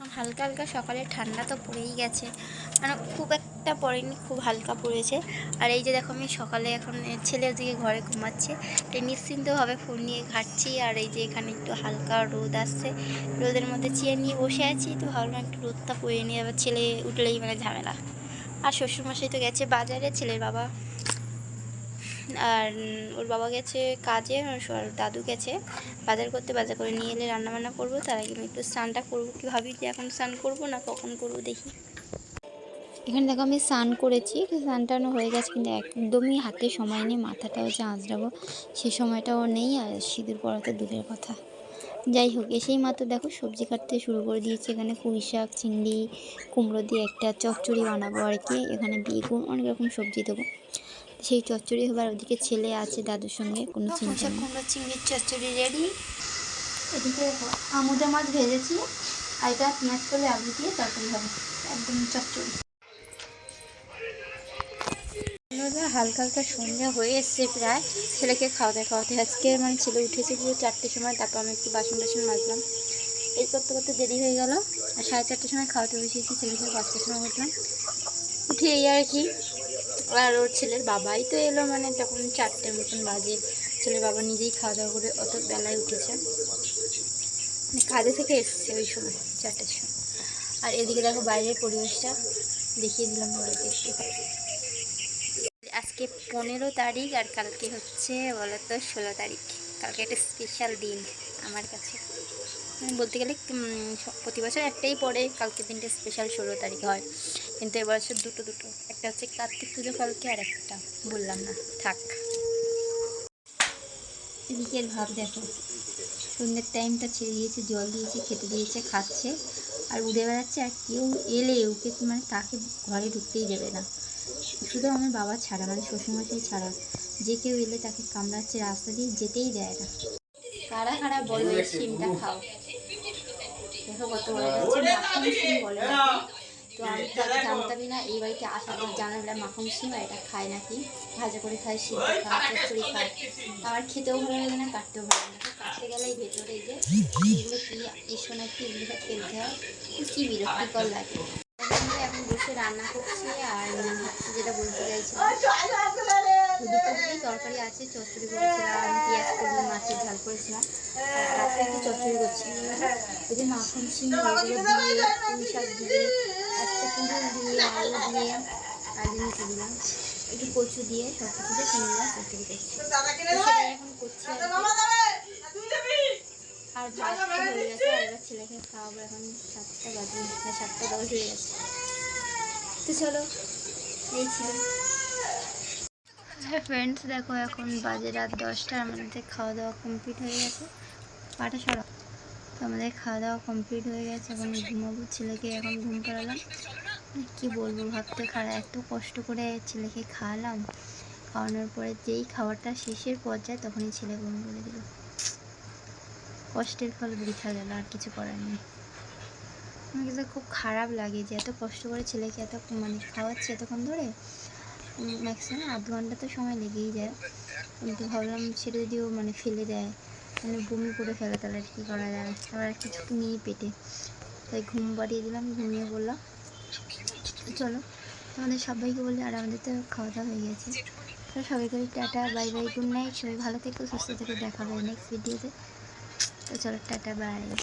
হালকা হালকা সকালে ঠান্ডা তো পড়েই গেছে। মানে খুব একটা পড়েনি, খুব হালকা পড়েছে। আর এই যে দেখো আমি সকালে এখন ছেলে ওদিকে ঘরে ঘুমাচ্ছে। নিশ্চিন্তভাবে ফোন নিয়ে ঘাটছি আর এই যে এখানে একটু হালকা রোদ আসছে। রোদের মধ্যে চেয়ে নিয়ে বসে আছি। তো ভাবলাম একটু রোদটা পড়ে নিয়ে আবার ছেলে উঠলেই মানে ঝামেলা। আর শ্বশুরমশাই তো গেছে বাজারে, ছেলের বাবা আর ওর বাবা গেছে কাজে, আর দাদু গেছে। বাজার করতে বাজার করে নিয়ে এলে রান্নাবান্না করব। তার আগে আমি একটু স্নানটা করব। কি ভাবি যে এখন স্নান করব না কখন করব দেখি। এখানে দেখো আমি স্নান করেছি। স্নান টানো হয়ে গেছে কিন্তু একদমই হাতে সময় নেই। মাথাটাও যে আঁচড়াবো, সে সময়টাও নেই। আর সিঁদুর পরা তো দূরের কথা। যাই হোক, এসেই মাত্র দেখো সবজি কাটতে শুরু করে দিয়েছি। এখানে পুঁই শাক, চিংড়ি, কুমড়ো দিয়ে একটা চচ্চড়ি বানাবো আর কি। এখানে বেগুন, অনেক রকম সবজি দেবো। সেই চচ্চড়ি হবার ওদিকে ছেলে আছে দাদুর সঙ্গে কোনো চিন্তা কুমড়ো চিংড়ির চচ্চড়ি রেডি এদিকে আমুদা মাছ ভেজেছি আর এটা পেঁয়াজ করলে আলু দিয়ে তরকারি হবে একদম চচ্চড়ি। হালকা হালকা সন্ধ্যা হয়ে এসছে প্রায়। ছেলেকে খাওয়াতে খাওয়াতে আজকে মানে ছেলে উঠেছে পুরো চারটের সময় তারপর আমি একটু বাসন টাসন মাজলাম। এই করতে করতে দেরি হয়ে গেল আর সাড়ে চারটের সময় খাওয়াতে বসিয়েছি ছেলেকে পাঁচটার সময় উঠলাম। উঠে এই আর কি আর ওর ছেলের বাবাই তো এলো মানে তখন চারটের মতন বাজে। ছেলের বাবা নিজেই খাওয়া দাওয়া করে অত বেলায় উঠেছে। কাজে থেকে এসছে ওই সময়, চারটের সময়। আর এদিকে দেখো বাইরের পরিবেশটা, দেখিয়ে দিলাম আজকে পনেরো তারিখ আর কালকে হচ্ছে বলো তো ষোলো তারিখ। কালকে একটা স্পেশাল দিন আমার কাছে। বলতে গেলে প্রতি বছর একটাই পড়ে কালকে দিনটা স্পেশাল ষোলো তারিখ হয়। কিন্তু এবছর দুটো দুটো। একটা হচ্ছে কার্তিক পুজো, কালকে আর একটা বললাম না, থাক। এদিকের ভাব দেখো। সন্ধ্যের টাইমটা ছেড়ে দিয়েছে, জল দিয়েছে, খেতে দিয়েছে, খাচ্ছে। আর উড়ে বেড়াচ্ছে, আর কেউ এলে ওকে মানে তাকে ঘরে ঢুকতেই দেবে না। শুধু আমার বাবা ছাড়া মানে শ্বশুরমশাই ছাড়া। যে কেউ এলে তাকে কামড়াচ্ছে, রাস্তা দিয়ে যেতেই দেয় না। কারা কারা বলো সিমটা খাও। দেখো কত বড় হচ্ছে মাখন সিম বলে তো আমি তো জানতামই না এই বাড়িতে আসার পর জানালাম মাখন সিম এটা খায় নাকি ভাজা করে খায় সিমটা খায় চচ্চড়ি খায় আমার খেতেও ভালো লাগে না কাটতেও ভালো লাগে কাটতে গেলে এই ভেতরে এই যে এগুলো কি এসো নাকি এগুলো ফেলতে হয় কি বিরক্তিকর লাগে এখন বসে রান্না করছি আর ভাবছি যেটা বলতে চাইছিলাম তরকারি আছে, চচ্চড়ি করেছিলাম, পেঁয়াজ করব মাছের ঝাল করেছিলাম রাত্রে একটু চচ্চড়ি করছি ওই মাখন সিম ওগুলো দিয়ে পুঁই শাক দিয়ে একটা কুমড়ো দিয়ে আলু দিয়ে আলু নিচে দিলাম। একটু কচু দিয়ে সব কিছু দিয়ে চিংড়ি মাছ করছি এখন করছি আর। ভাত হয়ে গেছে, আর এবার ছেলেকে খাওয়াবো এখন সাতটা বাজে, সাতটা দশ হয়ে গেছে। তো চলো, এই ছিল। ফ্রেন্ডস দেখো এখন বাজে রাত দশটা, আমাদের খাওয়া দাওয়া কমপ্লিট হয়ে গেছে। পাটা সরা তো আমাদের খাওয়া দাওয়া কমপ্লিট হয়ে গেছে, এখন ঘুমাবো, ছেলেকে এখন ঘুম পাড়ালাম কি বলব, ভাবতে খারাপ এত কষ্ট করে ছেলেকে খাওয়ালাম। খাওয়ানোর পরে যেই খাবারটা শেষের পর্যায়ে তখনই ছেলে ঘুম করে দিল। কষ্টের ফল বৃথা গেল, আর কিছু করার নেই। আমার কাছে খুব খারাপ লাগে যে এত কষ্ট করে ছেলেকে এত মানে খাওয়াচ্ছে এতক্ষণ ধরে। ম্যাক্সিমাম আধ ঘণ্টা তো সময় লেগেই যায়। কিন্তু ভাবলাম সেটা যদিও মানে ফেলে দেয় মানে বমি করে ফেলে, তাহলে আর কী করা যায়? আবার কিছু নেই পেটে। তাই ঘুম পাড়িয়ে দিলাম, ঘুমিয়ে বললাম চলো, তোমাদের সবাইকে বলি, আর আমাদের তো খাওয়া দাওয়া হয়ে গেছে। তো সবাইকে ta ta, bye bye, good night, সবাই ভালো থেকো, সুস্থ থেকো, দেখা হবে নেক্সট ভিডিওতে তো চলো, টাটা, বাই।